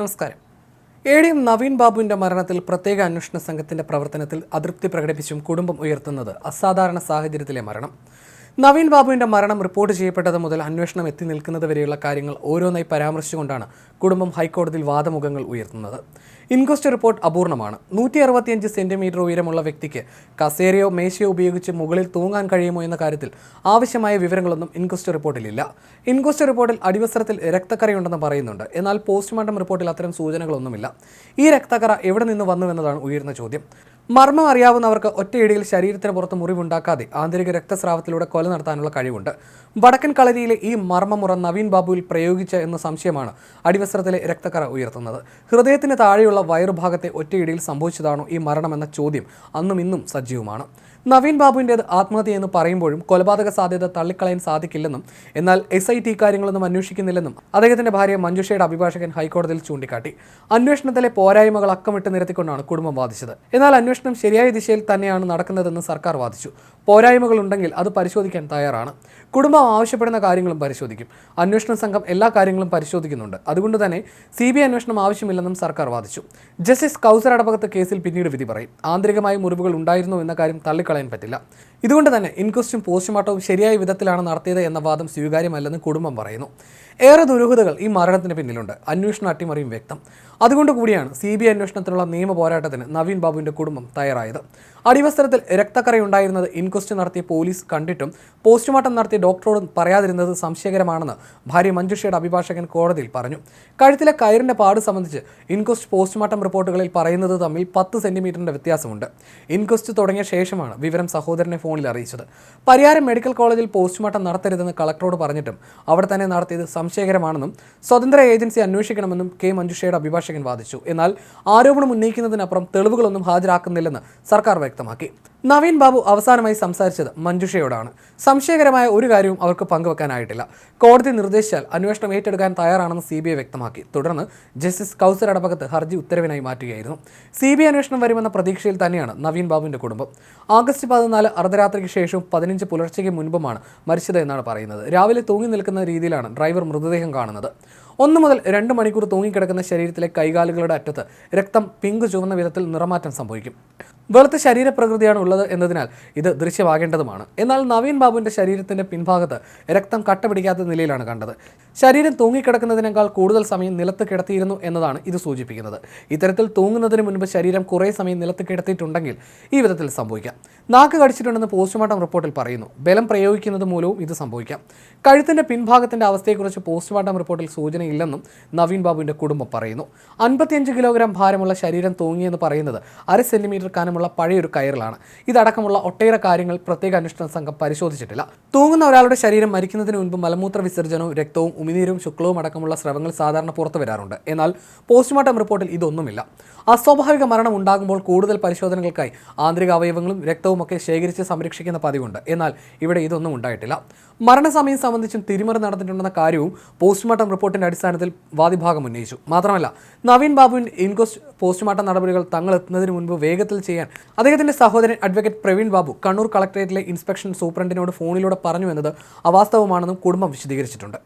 നമസ്കാരം. A D M Naveen ബാബുവിന്റെ മരണത്തിൽ പ്രത്യേക അന്വേഷണ സംഘത്തിന്റെ പ്രവർത്തനത്തിൽ അതൃപ്തി പ്രകടിപ്പിച്ചും കുടുംബം ഉയർത്തുന്നത് അസാധാരണ സാഹചര്യത്തിലെ മരണം. നവീൻ ബാബുവിന്റെ മരണം റിപ്പോർട്ട് ചെയ്യപ്പെട്ടത് മുതൽ അന്വേഷണം എത്തി നിൽക്കുന്നത് വരെയുള്ള കാര്യങ്ങൾ ഓരോന്നായി പരാമർശിച്ചുകൊണ്ടാണ് കുടുംബം ഹൈക്കോടതിയിൽ വാദമുഖങ്ങൾ ഉയർത്തുന്നത്. ഇൻക്വസ്റ്റ് റിപ്പോർട്ട് അപൂർണമാണ്. നൂറ്റി അറുപത്തിയഞ്ച് സെന്റിമീറ്റർ ഉയരമുള്ള വ്യക്തിക്ക് കസേരയോ മേശയോ ഉപയോഗിച്ച് മുകളിൽ തൂങ്ങാൻ കഴിയുമോ എന്ന കാര്യത്തിൽ ആവശ്യമായ വിവരങ്ങളൊന്നും ഇൻക്വസ്റ്റ് റിപ്പോർട്ടിലില്ല. ഇൻക്വസ്റ്റ് റിപ്പോർട്ടിൽ അടിവസ്ത്രത്തിൽ രക്തക്കറയുണ്ടെന്ന് പറയുന്നുണ്ട്. എന്നാൽ പോസ്റ്റ്മോർട്ടം റിപ്പോർട്ടിൽ അത്തരം സൂചനകളൊന്നുമില്ല. ഈ രക്തക്കറ എവിടെ നിന്ന് വന്നുവെന്നതാണ് ഉയർന്ന ചോദ്യം. മർമ്മം അറിയാവുന്നവർക്ക് ഒറ്റയിടിയിൽ ശരീരത്തിന് പുറത്ത് മുറിവുണ്ടാക്കാതെ ആന്തരിക രക്തസ്രാവത്തിലൂടെ കൊല നടത്താനുള്ള കഴിവുണ്ട്. വടക്കൻ കളരിയിലെ ഈ മർമ്മമുറ നവീൻ ബാബുവിൽ പ്രയോഗിച്ച എന്ന സംശയമാണ് അടിവസ്ത്രത്തിലെ രക്തക്കറ ഉയർത്തുന്നത്. ഹൃദയത്തിന് താഴെയുള്ള വയറുഭാഗത്തെ ഒറ്റയിടിയിൽ സംഭവിച്ചതാണോ ഈ മരണമെന്ന ചോദ്യം അന്നും ഇന്നും സജീവമാണ്. നവീൻ ബാബുവിന്റേത് ആത്മഹത്യ എന്ന് പറയുമ്പോഴും കൊലപാതക സാധ്യത തള്ളിക്കളയാൻ സാധിക്കില്ലെന്നും എന്നാൽ എസ് ഐ ടി കാര്യങ്ങളൊന്നും അന്വേഷിക്കുന്നില്ലെന്നും അദ്ദേഹത്തിന്റെ ഭാര്യ മഞ്ജുഷയുടെ അഭിഭാഷകൻ ഹൈക്കോടതിയിൽ ചൂണ്ടിക്കാട്ടി. അന്വേഷണത്തിലെ പോരായ്മകൾ അക്കമിട്ട് നിരത്തിക്കൊണ്ടാണ് കുടുംബം വാദിച്ചത്. എന്നാൽ അന്വേഷണം ശരിയായ ദിശയിൽ തന്നെയാണ് നടക്കുന്നതെന്ന് സർക്കാർ വാദിച്ചു. പോരായ്മകൾ ഉണ്ടെങ്കിൽ അത് പരിശോധിക്കാൻ തയ്യാറാണ്. കുടുംബം ആവശ്യപ്പെടുന്ന കാര്യങ്ങളും പരിശോധിക്കും. അന്വേഷണ സംഘം എല്ലാ കാര്യങ്ങളും പരിശോധിക്കുന്നുണ്ട്. അതുകൊണ്ട് തന്നെ സി ബി ഐ അന്വേഷണം ആവശ്യമില്ലെന്നും സർക്കാർ വാദിച്ചു. ജസ്റ്റിസ് കൗസർ അടപകത്ത് കേസിൽ പിന്നീട് വിധി പറയും. ആന്തരികമായ മുറിവുകൾ ഉണ്ടായിരുന്നു എന്ന കാര്യം തള്ളിക്കളയാൻ പറ്റില്ല. ഇതുകൊണ്ട് തന്നെ ഇൻക്വസ്റ്റും പോസ്റ്റ്മോർട്ടവും ശരിയായ വിധത്തിലാണ് നടത്തിയത് എന്ന വാദം സ്വീകാര്യമല്ലെന്ന് കുടുംബം പറയുന്നു. ഏറെ ദുരൂഹതകൾ ഈ മരണത്തിന് പിന്നിലുണ്ട്. അന്വേഷണ അട്ടിമറിയും വ്യക്തം. അതുകൊണ്ട് കൂടിയാണ് സി ബി ഐ അന്വേഷണത്തിനുള്ള നിയമ പോരാട്ടത്തിന് നവീൻ ബാബുവിന്റെ കുടുംബം തയ്യാറായത്. അടിവസ്ത്രത്തിൽ രക്തക്കറയുണ്ടായിരുന്നത് ഇൻക്വസ്റ്റ് നടത്തിയ പോലീസ് കണ്ടിട്ടും പോസ്റ്റ്മോർട്ടം നടത്തിയ ഡോക്ടറോടും പറയാതിരുന്നത് സംശയകരമാണെന്ന് ഭാര്യ മഞ്ജുഷയുടെ അഭിഭാഷകൻ കോടതിയിൽ പറഞ്ഞു. കഴുത്തിലെ കയറിന്റെ പാട് സംബന്ധിച്ച് ഇൻക്വസ്റ്റ് പോസ്റ്റ്മോർട്ടം റിപ്പോർട്ടുകളിൽ പറയുന്നത് തമ്മിൽ പത്ത് സെന്റിമീറ്ററിന്റെ വ്യത്യാസമുണ്ട്. ഇൻക്വസ്റ്റ് തുടങ്ങിയ ശേഷമാണ് വിവരം സഹോദരനെ ഫോണിൽ അറിയിച്ചത്. പരിയാരം മെഡിക്കൽ കോളേജിൽ പോസ്റ്റ്മോർട്ടം നടത്തരുതെന്ന് കളക്ടറോട് പറഞ്ഞിട്ടും അവിടെ തന്നെ നടത്തിയത് സംശയകരമാണെന്നും സ്വതന്ത്ര ഏജൻസി അന്വേഷിക്കണമെന്നും കെ മഞ്ജുഷയുടെ അഭിഭാഷകൻ വാദിച്ചു. എന്നാൽ ആരോപണം ഉന്നയിക്കുന്നതിനപ്പുറം തെളിവുകളൊന്നും ഹാജരാക്കുന്നില്ലെന്ന് സർക്കാർ വ്യക്തമാക്കി നവീൻ ബാബു അവസാനമായി സംസാരിച്ചത് മഞ്ജുഷയോടാണ്. സംശയകരമായ ഒരു കാര്യവും അവർക്ക് പങ്കുവെക്കാനായിട്ടില്ല. കോടതി നിർദ്ദേശിച്ചാൽ അന്വേഷണം ഏറ്റെടുക്കാൻ തയ്യാറാണെന്ന് സി വ്യക്തമാക്കി. തുടർന്ന് ജസ്റ്റിസ് കൗസർ അടപകത്ത് ഹർജി ഉത്തരവിനായി മാറ്റുകയായിരുന്നു. സി അന്വേഷണം വരുമെന്ന പ്രതീക്ഷയിൽ തന്നെയാണ് നവീൻ ബാബുവിന്റെ കുടുംബം. ആഗസ്റ്റ് പതിനാല് അർദ്ധരാത്രിക്ക് ശേഷവും പതിനഞ്ച് പുലർച്ചയ്ക്ക് മുൻപുമാണ് മരിച്ചത് എന്നാണ് പറയുന്നത്. രാവിലെ തൂങ്ങി നിൽക്കുന്ന രീതിയിലാണ് ഡ്രൈവർ മൃതദേഹം കാണുന്നത്. ഒന്ന് മുതൽ രണ്ട് മണിക്കൂർ തൂങ്ങിക്കിടക്കുന്ന ശരീരത്തിലെ കൈകാലുകളുടെ അറ്റത്ത് രക്തം പിങ്ക് ചുവന്ന വിധത്തിൽ നിറമാറ്റം സംഭവിക്കും. വെളുത്ത ശരീരപ്രകൃതിയാണ് ഉള്ളത് എന്നതിനാൽ ഇത് ദൃശ്യമാകേണ്ടതുമാണ്. എന്നാൽ നവീൻ ബാബുവിന്റെ ശരീരത്തിന്റെ പിൻഭാഗത്ത് രക്തം കട്ട പിടിക്കാത്ത നിലയിലാണ് കണ്ടത്. ശരീരം തൂങ്ങിക്കിടക്കുന്നതിനേക്കാൾ കൂടുതൽ സമയം നിലത്ത് കിടത്തിയിരുന്നു എന്നതാണ് ഇത് സൂചിപ്പിക്കുന്നത്. ഇത്തരത്തിൽ തൂങ്ങുന്നതിന് മുൻപ് ശരീരം കുറേ സമയം നിലത്ത് കിടത്തിയിട്ടുണ്ടെങ്കിൽ ഈ വിധത്തിൽ സംഭവിക്കാം. നാക്ക് കടിച്ചിട്ടുണ്ടെന്ന് പോസ്റ്റ്മോർട്ടം റിപ്പോർട്ടിൽ പറയുന്നു. ബലം പ്രയോഗിക്കുന്നത് മൂലവും ഇത് സംഭവിക്കാം. കഴുത്തിന്റെ പിൻഭാഗത്തിന്റെ അവസ്ഥയെക്കുറിച്ച് പോസ്റ്റ്മോർട്ടം റിപ്പോർട്ടിൽ സൂചനയില്ലെന്നും നവീൻ ബാബുവിന്റെ കുടുംബം പറയുന്നു. അൻപത്തിയഞ്ച് കിലോഗ്രാം ഭാരമുള്ള ശരീരം തൂങ്ങിയെന്ന് പറയുന്നത് അര സെന്റിമീറ്റർ കനമുള്ള പഴയൊരു കയറിലാണ്. ഇതടക്കമുള്ള ഒട്ടേറെ കാര്യങ്ങൾ പ്രത്യേക അന്വേഷണ സംഘം പരിശോധിച്ചിട്ടില്ല. തൂങ്ങുന്ന ഒരാളുടെ ശരീരം മരിക്കുന്നതിന് മുൻപ് മലമൂത്ര വിസർജനവും രക്തവും ഉമിനീരും ശുക്ലവും അടക്കമുള്ള സ്രവങ്ങൾ സാധാരണ പുറത്തു വരാറുണ്ട് എന്നാൽ പോസ്റ്റ്മോർട്ടം റിപ്പോർട്ടിൽ ഇതൊന്നുമില്ല അസ്വാഭാവിക മരണം ഉണ്ടാകുമ്പോൾ കൂടുതൽ പരിശോധനകൾക്കായി ആന്തരിക അവയവങ്ങളും രക്തവും ഒക്കെ ശേഖരിച്ച് സംരക്ഷിക്കുന്ന പതിവുണ്ട് എന്നാൽ ഇവിടെ ഇതൊന്നും ഉണ്ടായിട്ടില്ല മരണസമയം സംബന്ധിച്ചും തിരിമറി നടന്നിട്ടുണ്ടെന്ന കാര്യവും പോസ്റ്റ്മോർട്ടം റിപ്പോർട്ടിന്റെ അടിസ്ഥാനത്തിൽ വാദിഭാഗം ഉന്നയിച്ചു മാത്രമല്ല നവീൻ ബാബുവിന്റെ ഇൻക്വസ്റ്റ് പോസ്റ്റ്മോർട്ടം നടപടികൾ തങ്ങൾ എത്തുന്നതിന് മുൻപ് വേഗത്തിൽ ചെയ്യാൻ അദ്ദേഹത്തിന്റെ സഹോദരൻ അഡ്വക്കേറ്റ് പ്രവീൺ ബാബു കണ്ണൂർ കളക്ടറേറ്റിലെ ഇൻസ്പെക്ഷൻ സൂപ്രണ്ടിനോട് ഫോണിലൂടെ പറഞ്ഞു എന്നത് അവാസ്തവമാണെന്നും കുടുംബം വിശദീകരിച്ചിട്ടുണ്ട്